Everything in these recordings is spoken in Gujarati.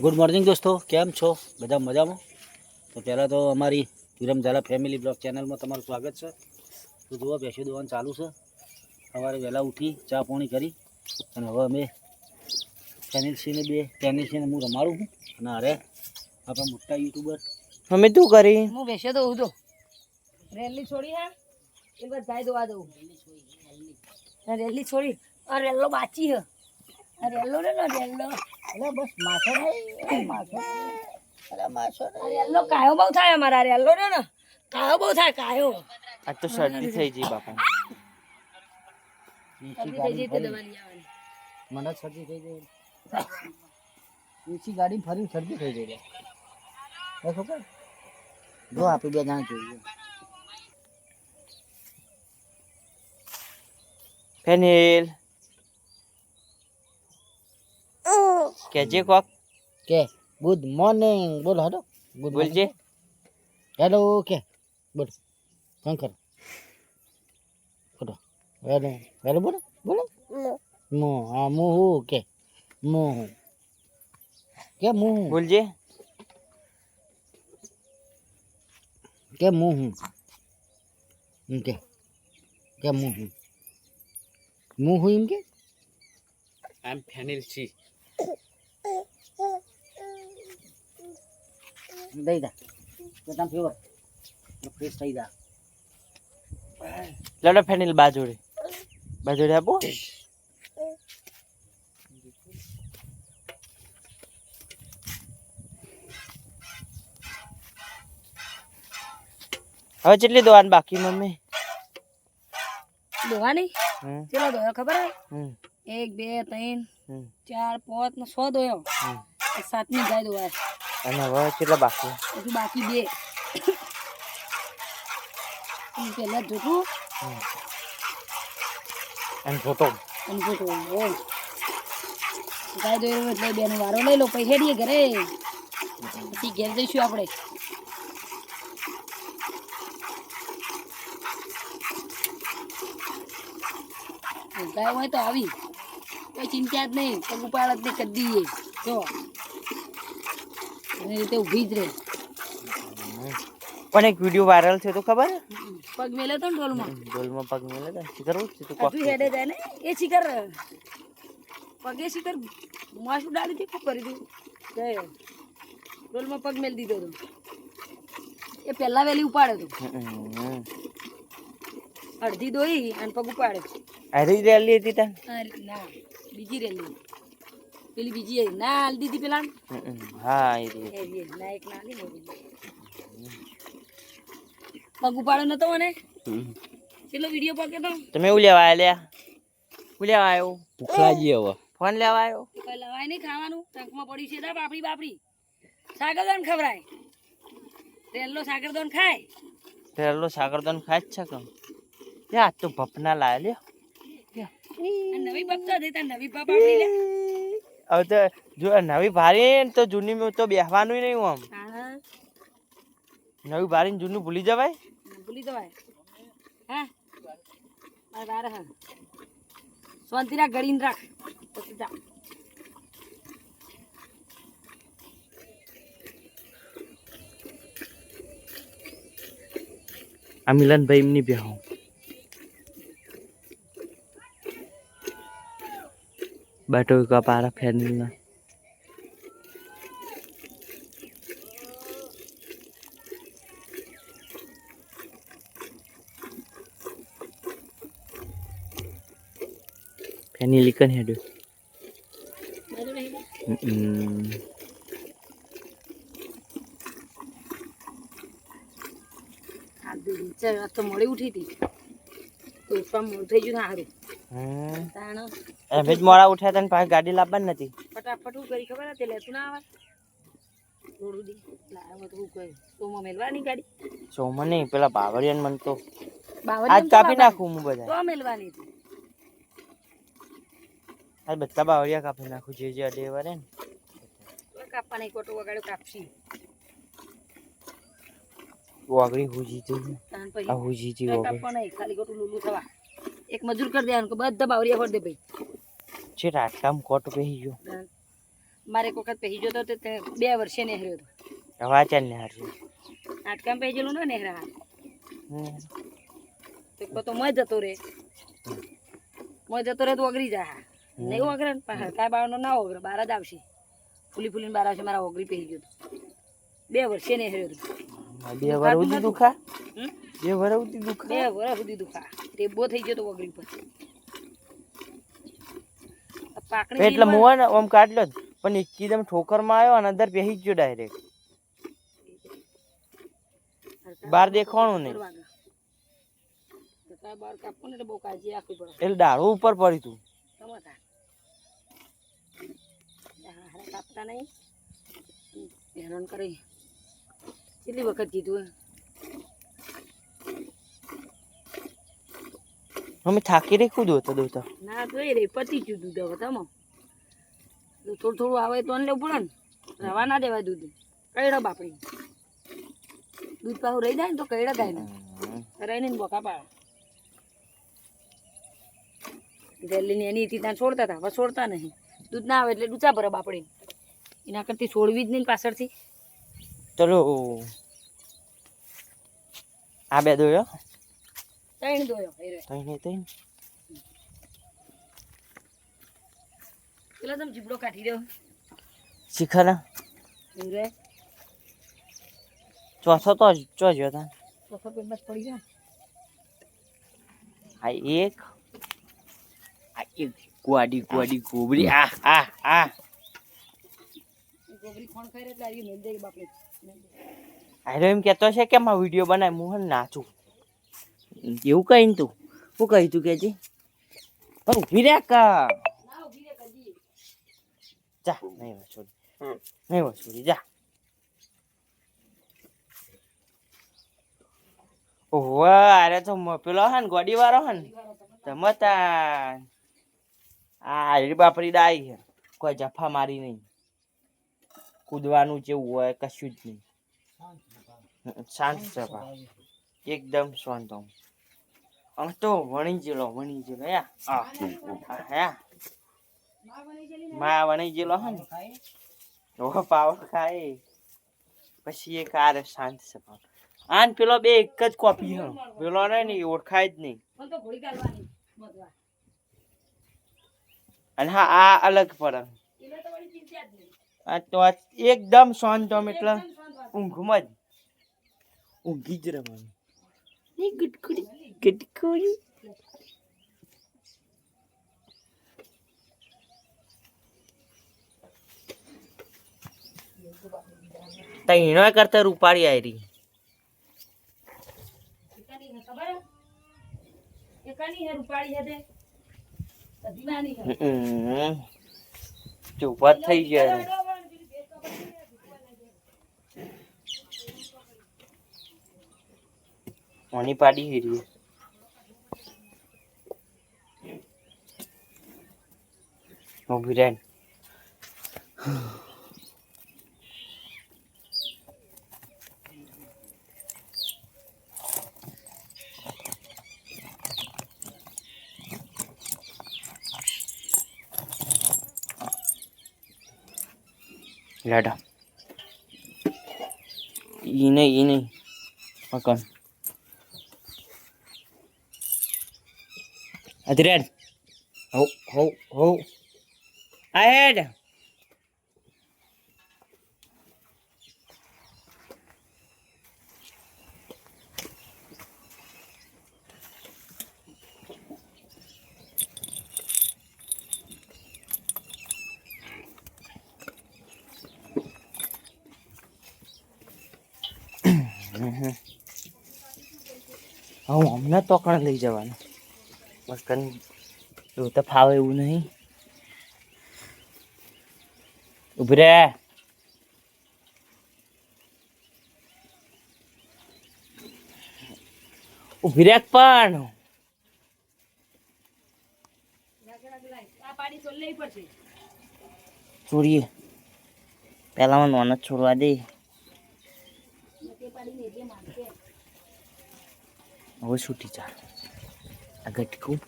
ગુડ મોર્નિંગ દોસ્તો. કેમ છો? બધા મજામાં? તો પહેલાં તો અમારી વિરમ ઝાલા ફેમિલી બ્લોગ ચેનલમાં તમારું સ્વાગત છે. તો જુઓ બેસી દોવાનું ચાલુ છે. સવારે વહેલા ઉઠી ચા પાણી કરી અને હવે અમે ટેનિલસિંહને બે ટેનિલસિંહને હું રમાડું છું અને અરે આપણા મોટા યુટ્યુબર અમે તું કરી? હું બેસ્યો દઉં તો રેલી છોડી હા? એક વાર જાય દોવા દઉં. આ રેલી છોડી. આ રેલો બાચી હે. રેલો રે રેલો. અરે બસ માથો નહીં માથો અરે માથો રેલો કાયો બહુ થાય અમારા રેલો રે ને. કાયો બહુ થાય કાયો. આજ તો શરદી થઈ ગઈ બાપા. જલ્દી થઈ જઈ તે દવા લઈ આવવાની. મને શરદી થઈ ગઈ. એસી ગાડી ફરી શરદી થઈ ગઈ. બસ ઓકે જો આપણે બે જણા જોઈએ. ફેનિલ. કેજે કોક. કે ગુડ મોર્નિંગ બોલ હડો ગુડ બોલજે. હેલો કે બોલ. શંકર બોલો હેલો હેલો બોલો બોલો. મો હા મો હું કે મો હું. કે મો હું. બોલજે. કે મો હું. કે કે મો હું. મો હું એમ કે? આઈ એમ ફેનિલ સી દઈ દા. તો તમે પીવો ફ્રેશ થઈ જા. લડો ફેનિલ બાજુડી. બાજુડી આપો. હવે કેટલી દોવાની બાકી મમ્મી? દોવાની? કેટલા ચેલો ખબર હે? એક બે ત્રણ. ચાર પાંચ ને સો દોયો સાત સાતમી ગાય દોવાય અને હવે કેટલા બાકી? હજુ બાકી બે. હું પહેલા જોતું. અને જોતો. અને જોતો ગાય દોયો એટલે બેનો વારો લઈ લો પૈસા હેડીએ ઘરે. પછી ઘેર જઈશું આપણે. ગાય હોય તો આવી. કોઈ ચિંતા જ નહીં. પગ ઉપાડ જ નહીં કરી દઈએ. તો એની રીતે ઊભી જ રહે. પણ એક વીડિયો વાયરલ થયો તો ખબર? પગ મેલે તો ડોલમાં ડોલમાં પગ મેલે તો. શી કરવું છે તું કોક હેડે જાય ને? એ શિખર. પગે શિખર માસું ડાળી શું કરી દીધું ગયો ડોલમાં પગ મેલી દીધો તો. એ પહેલા વેલી ઉપાડ્યો તો. અડધી દોઈ અને પગ ઉપાડે. અરે રેલી હતી તા ના. બીજી રેલી પેલી બીજી એ ના હાલ દીધી પેલા. હા એ રી, ના એક ના હાલી ને. પગ ઉપાડ્યો નતો મને. પેલો વીડિયો પગે તો તમે હું લેવા આલ્યા હું લેવા આવ્યો ભૂખ લાગી હવે. ફોન લેવા આવ્યો લેવાય નહીં ખાવાનું? ટંકમાં પડ્યું છે દા બાપડી. બાપડી સાગરદોન ખવરાય રેલ્લો સાગરદોન ખાય. પેલો સાગરદન ખાય જ છે કમ યાર તો ભપના લાય લ્યો. નવી બપતા દેતા નવી બાપ આપડી લે. હવે તો જો નવી ભારી ને તો જૂની માં તો બેહવાનું નહીં આમ. નવી ભારી ને જૂનું ભૂલી જવાય? ભૂલી જવાય. હા. આ હા. શાંતિ રાખ ગળીને રાખ. પછી જા. આ મિલનભાઈ એમની બેહો. બાટો કપારા ફેરનીના ફેની લીકન આજ તો મોડી ઉઠી હતી. તો મોડું થઈ ગયું સારું તાણ. એમ જ મોડા ઉઠ્યા તને પાછી ગાડી લાવવાની નથી ફટાફટ હું કરી ખબર તે લેતું ના આવે. થોડું દી. લાવે તો શું કહે તો મેલવાની ગાડી? સોમન નહીં પેલા બાવળિયાને મન તો. આજ કાપી નાખું હું બધા તો મેલવાની હતી. આજ બધા બાવળિયા કાપી નાખું જે જે અડે વરે ને. તો કોટો વગાડ્યો કાપશી. વાગડી હુજી જઈ આ હુજી ખાલી લૂલું થવા. એક મજૂર કરી દેવાનું કે બધા બાવરિયા ફોડ દે ભાઈ. છે રાટકામ કોટ પહેરી ગયો. મારે એક વખત પહેરી તો બે વર્ષે નેહર્યો હતો. હવા ચાલ ને હારશું આટકામ પહેરેલું ના નેહરા. તો તો મોય જતો રે. મોય જતો રે તો ઓગરી જા. નહીં ઓગરે ને હરકા બાળનો ના ઓગરે બાર જ આવશે. ફૂલી ફૂલીને બાર આવશે મારા ઓગરી પહેરી ગયો હતો બે વર્ષે નેહર્યો હતો. બે વર સુધી દુખા? બે વર સુધી દુખા? બે વર્ષ સુધી દુખા. ટેબો થઈ ગયો તો ઓગરી પર. એટલે મોવા ને આમ કાઢલો જ. પણ એકદમ ઠોકરમાં આવ્યો અને અંદર બેસી ગયો ડાયરેક્ટ બહાર દેખાણું નહીં. એટલે દારૂ ઉપર પડી તું. કાપતા નહીં. હેરાન કરી. કેટલી વખત કીધું અમે થાકી રહી ખુદ હોતો દોતો ના જોઈ રહી પતી ગયું દૂધ હવે તમો. થોડું થોડું આવે તો લેવું પડે ને. રવા ના દેવાય દૂધ. કઈડો બાપડી. દૂધ પાછું રહી જાય ને તો કઈડો થાય ને. રહીને બોકા પાડે. દિલ્હીની એની હતી ત્યાં છોડતા હતા હવે છોડતા નહીં. દૂધ ના આવે એટલે ડૂચા ભરે બાપડી. એના કરતી છોડવી જ નહીં પાછળથી. ચલો. આ બે દોયો ત્રણ દોયો તઈને તઈને પેલા તમે જીબડો કાઢી રહ્યો શિખરા. હેરે. ચોથો તો ચો જ્યો તા ચોથો પેટમાં પડી જાય. આ એક. આ એક ગોડી ગોડી ગોબડી આ આ આ ગોબરી ફોન ખાઈ એટલે આવી મેલ દે બાપડી. આનો એમ કહેતો છે કે મારો વીડિયો બનાય હું નાચું. એવું કઈ ને તું. શું કહી તું કેજી પણ ઊભી રે કા. ના ઊભી રે કદી. જા નહીં વસૂલી નહીં વસૂલી જા. ઓહો અરે તો પેલો હે ને ગોડી વાળો હે ને. જમતા આ એરી બાપરી ડાઈ હે. કોઈ જફા મારી નહીં. કૂદવાનું જેવું હોય કશું જ નહીં. શાંત સભા એકદમ શાંત આમ તો વણી જેલો વણી જેલો યા. આ હે યા. માં વણી જેલો હે ને? ઓહો પાવર ખાય. પછી એક આર શાંત સભા આન પેલો બે એક જ કોપી હે. પેલો ને નહીં ઓળખાય જ નહીં અને હા આ અલગ પડે. આ તો એકદમ શાંત આમ એટલે ઊંઘમાં જ. ઊંઘી જ રહેવાનું. ની ગુટકુડી ગુટકુડી તૈણો કરતા રૂપાળી આયરી. ચૂપા થઈ ગયા ઓની પાડી હેરી. ઊભી રહે લાડા. ઈ નહીં ઈ નહીં. મકાન. અધરેડ હો હો હો ahead હું હમણાં તોકણ લઈ જવાનું બસ એવું તો ફાવે એવું નહીં ઊભી રે. ઊભી રે પણ. છોડીએ. પહેલા મને નોન જ છોડવા દે. હવે છૂટી ચાલ આ ગટકું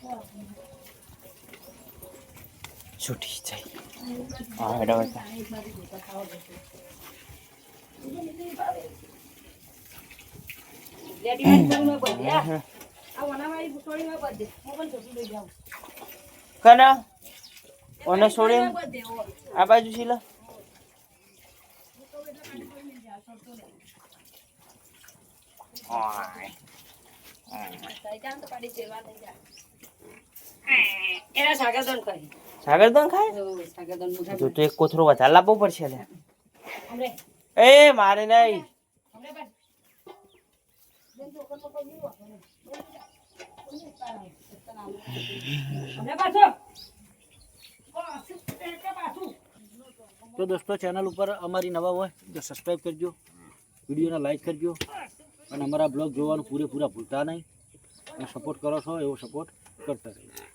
છૂટી જાય હા હેડો બધા લેડી વાળી થોડી માં બધે આ આ વનાવાળી થોડી માં બધે હું પણ જાય. લઈ જાઉં કના ઓને છોડી આ બાજુ શીલા થઈ જા ને તો પાડી ફેરવા એના સાગર કરી સાગરદન ખાય? સાગરદન તો તો એક કોથરો વધારે લાવવો પડશે લે. એ મારે નહીં. તો દોસ્તો ચેનલ ઉપર અમારી નવા હોય તો સબસ્ક્રાઈબ કરજો વિડીયોને લાઈક કરજો અને અમારા બ્લોગ જોવાનું પૂરેપૂરા ભૂલતા નહીં. અને સપોર્ટ કરો છો એવો સપોર્ટ કરતા રહેજો